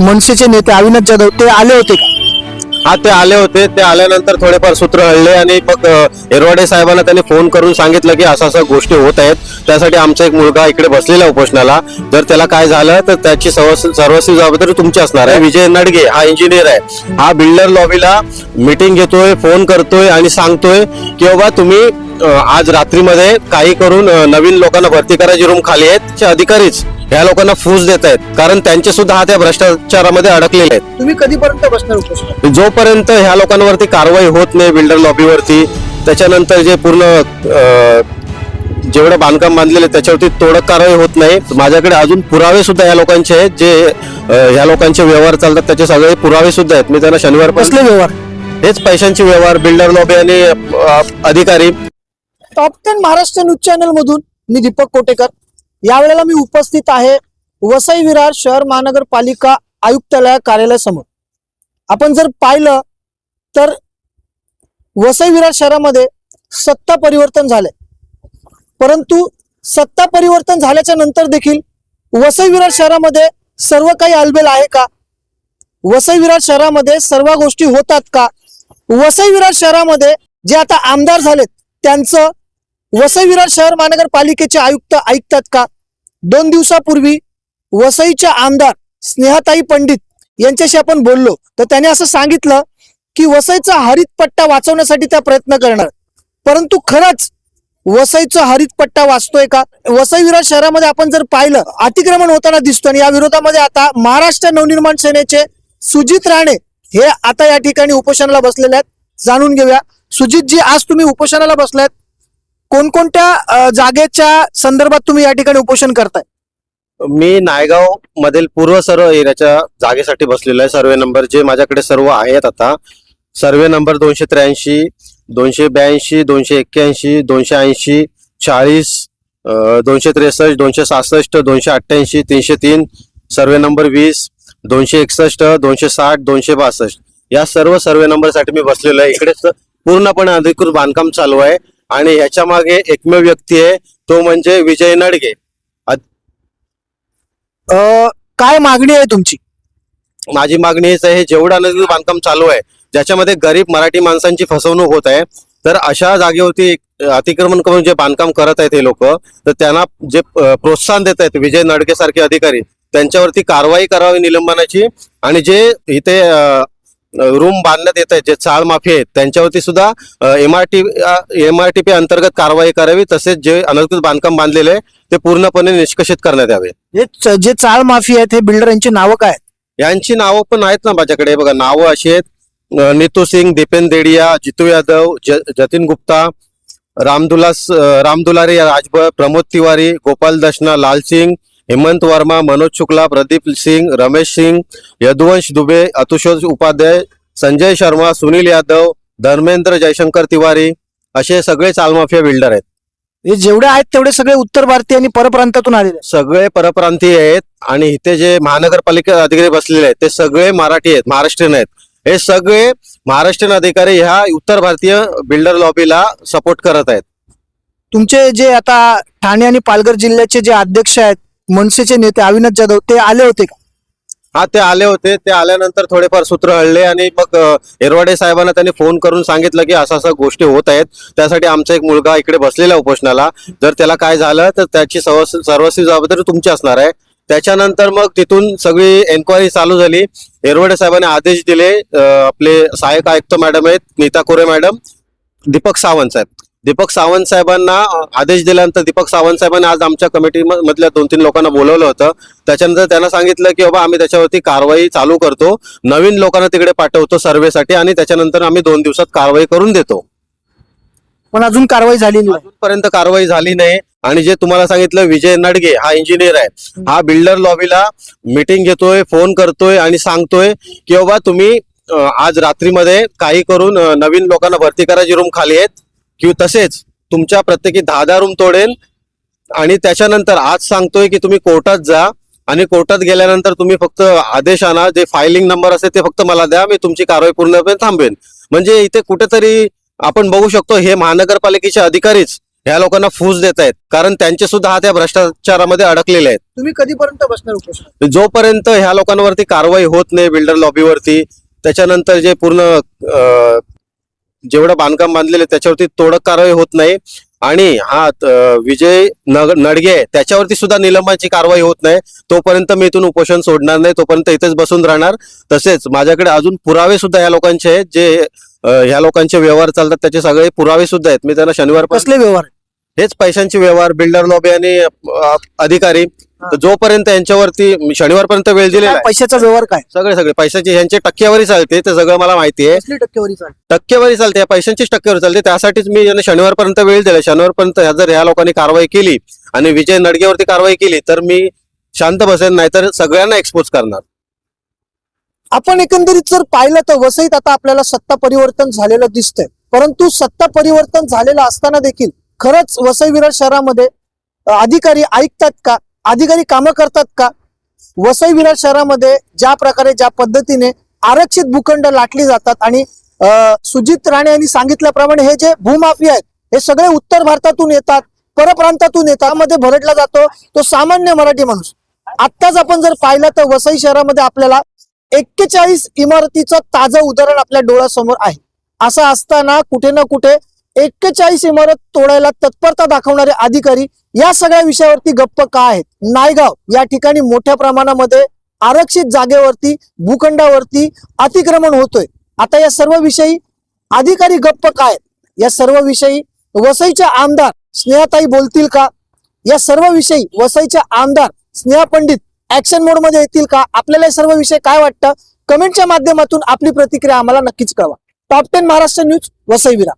मनसेचे नेते अविनाश जाधव ते आले होते का? हा ते आले होते. ते आल्यानंतर थोडेफार सूत्र हळले आणि मग एरवाडे साहेबांना त्यांनी फोन करून सांगितलं की असं असं गोष्टी होत आहेत. त्यासाठी आमचा एक मुलगा इकडे बसलेला उपोषणाला. जर त्याला काय झालं तर त्याची सर्वस्व जबाबदारी तुमची असणार आहे. विजय नडगे हा इंजिनियर आहे. हा बिल्डर लॉबीला मीटिंग घेतोय फोन करतोय आणि सांगतोय की बाबा तुम्ही आज रात्रीमध्ये काही करून नवीन लोकांना भरती करायची रूम खाली आहेत अधिकारीच. ह्या लोकांना फूस देत आहेत. कारण त्यांचे सुद्धा हात या भ्रष्टाचारामध्ये अडकलेले आहेत. तुम्ही कधीपर्यंत बसणार उपोषण जोपर्यंत ह्या लोकांवरती कारवाई होत नाही बिल्डर लॉबीवरती त्याच्यानंतर जे पूर्ण अं, जेवढं बांधकाम बांधलेलं आहे त्याच्यावरती तोडक कारवाई होत नाही. माझ्याकडे अजून पुरावे सुद्धा या लोकांचे आहेत जे अं, ह्या लोकांचे व्यवहार चालतात त्याचे सगळे पुरावे सुद्धा आहेत. मी त्यांना शनिवार कसले व्यवहार? हेच पैशांचे व्यवहार बिल्डर लॉबी आणि अं, अधिकारी. Top ten Maharashtra news channel मधून मी दीपक कोटेकर. यावेळेला मी उपस्थित आहे वसई विरार शहर महानगरपालिका आयुक्तालय कार्यालयासमोर. आपण जर पाहिलं तर वसई विरार शहरामध्ये सत्ता परिवर्तन झालंय. परंतु सत्ता परिवर्तन झाल्याच्यानंतर देखील वसई विरार शहरामध्ये सर्व काही आलबेल आहे का? वसई विरार शहरामध्ये सर्व गोष्टी होतात का? वसई विरार शहरामध्ये जे आता आमदार झालेत त्यांचं वसई विरार शहर महानगरपालिकेचे आयुक्त ऐकतात का? दोन दिवसापूर्वी वसईच्या आमदार स्नेहाताई पंडित यांच्याशी आपण बोललो. तर त्याने असं सांगितलं की वसईचा हरित पट्टा वाचवण्यासाठी त्या प्रयत्न करणार. परंतु खरंच वसईचा हरित पट्टा वाचतोय का? वसई विरार शहरामध्ये आपण जर पाहिलं अतिक्रमण होताना दिसतो आणि या विरोधामध्ये आता महाराष्ट्र नवनिर्माण सेनेचे सुजित राणे हे आता या ठिकाणी उपोषणाला बसलेले आहेत. जाणून घेऊया. सुजित जी आज तुम्ही उपोषणाला बसलायत. कोणकोणत्या जागेच्या संदर्भात तुम्ही या ठिकाणी उपोषण करताय? मी नायगाव मधील पूर्व सर्व एरियाच्या जागेसाठी बसलेलो आहे. सर्वे नंबर जे माझ्याकडे सर्व आहेत आता सर्वे नंबर दोनशे त्र्याऐंशी दोनशे ब्याऐंशी दोनशे एक्क्याऐंशी दोनशे ऐंशी चाळीस दोनशे त्रेसष्ट दोनशे सहासष्ट दोनशे अठ्ठ्याऐंशी तीनशे तीन सर्वे नंबर वीस दोनशे एकसष्ट दोनशे साठ दोनशे बासष्ट. या सर्व सर्वे नंबरसाठी मी बसलेलो आहे. इकडे पूर्णपणे अधिकृत बांधकाम चालू आहे. आणि ह्याच्या मागे एकमेव व्यक्ती आहे तो म्हणजे विजय नडगे. अ, काय मागणी आहे तुमची? माझी मागणी हेच आहे जेवढं अनधिकृत बांधकाम चालू आहे ज्याच्यामध्ये गरीब मराठी माणसांची फसवणूक होत आहे तर अशा जागेवरती अतिक्रमण करून जे बांधकाम करत आहेत हे लोक तर त्यांना जे प्रोत्साहन देत आहेत विजय नडके सारखे अधिकारी त्यांच्यावरती कारवाई करावी निलंबनाची आणि जे इथे रूम बांधण्यात येत आहेत जे चाळ माफी आहेत त्यांच्यावरती सुद्धा M R T M R T P अंतर्गत कारवाई करावी तसेच जे अनधिकृत बांधकाम बांधलेले ते पूर्णपणे निष्कषित करण्यात यावे. हे जे चाळ माफी आहेत हे बिल्डर यांची नावं काय आहेत? यांची नावं पण आहेत ना माझ्याकडे. बघा नावं अशी आहेत. नीतू सिंग दीपेन देडिया जितू यादव जतीन गुप्ता रामदुलास रामदुलारी राजभर प्रमोद तिवारी गोपाल दशना लाल सिंग हेमंत वर्मा मनोज शुक्ला प्रदीप सिंग रमेश सिंग यदुवंश दुबे अतुषोज उपाध्याय संजय शर्मा सुनील यादव धर्मेंद्र जयशंकर तिवारी असे सगळे चालमाफिया बिल्डर आहेत. हे जेवढे आहेत तेवढे सगळे उत्तर भारतीय आणि परप्रांतातून आलेले आहेत. सगळे परप्रांतीय आहेत आणि इथे जे महानगरपालिका अधिकारी बसलेले आहेत ते सगळे मराठी आहेत महाराष्ट्रीयन आहेत. हे सगळे महाराष्ट्रीयन अधिकारी ह्या उत्तर भारतीय बिल्डर लॉबीला सपोर्ट करत आहेत. तुमचे जे आता ठाणे आणि पालघर जिल्ह्याचे जे अध्यक्ष आहेत मनसेचे नेते अविनाश जाधव ते आले होते का? हा ते आले होते. ते आल्यानंतर थोडेफार सूत्र हळले आणि मग अ, एरवाडे साहेबांना त्यांनी फोन करून सांगितलं की असं असं गोष्टी होत आहेत. त्यासाठी आमचा एक मुलगा इकडे बसलेला उपोषणाला. जर त्याला काय झालं तर त्याची सर्वस्वी सर्वस्वी जबाबदारी तुमची असणार आहे. त्याच्यानंतर मग तिथून सगळी एन्क्वायरी चालू झाली. एरवाडे साहेबांनी आदेश दिले. आपले सहाय्यक आयुक्त मॅडम आहेत नीता कोरे मॅडम दीपक सावंत साहेब. दीपक सावंत साहेबांना आदेश दिल्यानंतर दीपक सावंत साहेबांनी आज आमच्या कमिटी मधल्या दोन तीन लोकांना बोलवलं होतं. त्याच्यानंतर त्यांना सांगितलं की बाबा आम्ही त्याच्यावरती कारवाई चालू करतो. नवीन लोकांना तिकडे पाठवतो सर्वेसाठी आणि त्याच्यानंतर आम्ही दोन दिवसात कारवाई करून देतो. पण अजून कारवाई झालेली नाही. अजूनपर्यंत कारवाई झाली नाही. आणि जे तुम्हाला सांगितलं विजय नडगे हा इंजिनियर आहे. हा बिल्डर लॉबीला मीटिंग घेतोय फोन करतोय आणि सांगतोय की बाबा तुम्ही आज रात्रीमध्ये काही करून नवीन लोकांना भरती करायची रूम खाली आहेत. की तसेच तुमच्या प्रत्येकी दहा दहा रूम तोडेल. आणि त्याच्यानंतर आज सांगतोय की तुम्ही कोर्टात जा. आणि कोर्टात गेल्यानंतर तुम्ही फक्त आदेश आणा. जे फायलिंग नंबर असेल ते फक्त मला द्या. मी तुमची कारवाई पूर्णपणे थांबवेन. म्हणजे इथे कुठेतरी आपण बघू शकतो हे महानगरपालिकेचे अधिकारीच ह्या लोकांना फूस देत आहेत कारण त्यांचे सुद्धा हात या भ्रष्टाचारामध्ये अडकलेले आहेत. तुम्ही कधीपर्यंत बसणार जोपर्यंत ह्या लोकांवरती कारवाई होत नाही बिल्डर लॉबीवरती त्याच्यानंतर जे पूर्ण जेवढं बांधकाम बांधलेलं आहे त्याच्यावरती तोडक कारवाई होत नाही. आणि हा विजय नग- नडगे त्याच्यावरती सुद्धा निलंबनाची कारवाई होत नाही. तोपर्यंत मी इथून उपोषण सोडणार नाही तोपर्यंत इथेच बसून राहणार. तसेच माझ्याकडे अजून पुरावे सुद्धा ह्या लोकांचे आहेत जे ह्या लोकांचे व्यवहार चालतात त्याचे सगळे पुरावे सुद्धा आहेत. मी त्यांना शनिवार कसले व्यवहार? हेच पैशांचे व्यवहार बिल्डर लॉबी आणि अधिकारी. तर जोपर्यंत यांच्यावरती शनिवारपर्यंत वेळ दिलेला काय आहे. पैशाचा व्यवहार काय? सगळे सगळे. पैशाची यांची टक्केवारी चालते ते सगळं मला माहिती आहे. कसली टक्केवारी चालते? टक्केवारी चालते या पैशांचीच टक्केवारी चालते. त्यासाठीच मी यांना शनिवारपर्यंत वेळ दिला. शनिवारपर्यंत ह्या- जर ह्या लोकांनी कारवाई केली आणि विजय नडगेवरती कारवाई केली तर मी शांत बसेन नाहीतर सगळ्यांना एक्सपोज करणार. आपण एकंदरीत जर पाहिलं तर वसईत आता आपल्याला सत्ता परिवर्तन झालेलं दिसतंय. परंतु सत्ता परिवर्तन झालेलं असताना देखील खरंच वसई विरार शहरामध्ये अ, अधिकारी ऐकतात का? अधिकारी कामं करतात का? वसई विरार शहरामध्ये ज्या प्रकारे ज्या पद्धतीने आरक्षित भूखंड लाटली जातात आणि सुजित राणे यांनी सांगितल्याप्रमाणे हे जे भूमाफिया आहेत हे सगळे उत्तर भारतातून येतात परप्रांतातून येतात. मध्ये भरडला जातो तो सामान्य मराठी माणूस. आत्ताच आपण जर पाहिलं तर वसई शहरामध्ये आपल्याला एक्केचाळीस इमारतीचं ताजं उदाहरण आपल्या डोळ्यासमोर आहे. असं असताना कुठे ना कुठे एक्केचाळीस इमारत तोडायला तत्परता दाखवणारे अधिकारी या सगळ्या विषयावरती गप्प का आहेत? नायगाव या ठिकाणी मोठ्या प्रमाणामध्ये आरक्षित जागेवरती भूखंडावरती अतिक्रमण होतोय. आता या सर्व विषयी अधिकारी गप्प काय या सर्व विषयी वसईच्या आमदार स्नेहाताई बोलतील का? या सर्व विषयी वसईच्या आमदार स्नेहा पंडित ऍक्शन मोडमध्ये येतील का? आपल्याला सर्व विषय काय वाटतं? कमेंटच्या माध्यमातून आपली प्रतिक्रिया आम्हाला नक्कीच कळवा. Top ten Maharashtra news Vasai Virar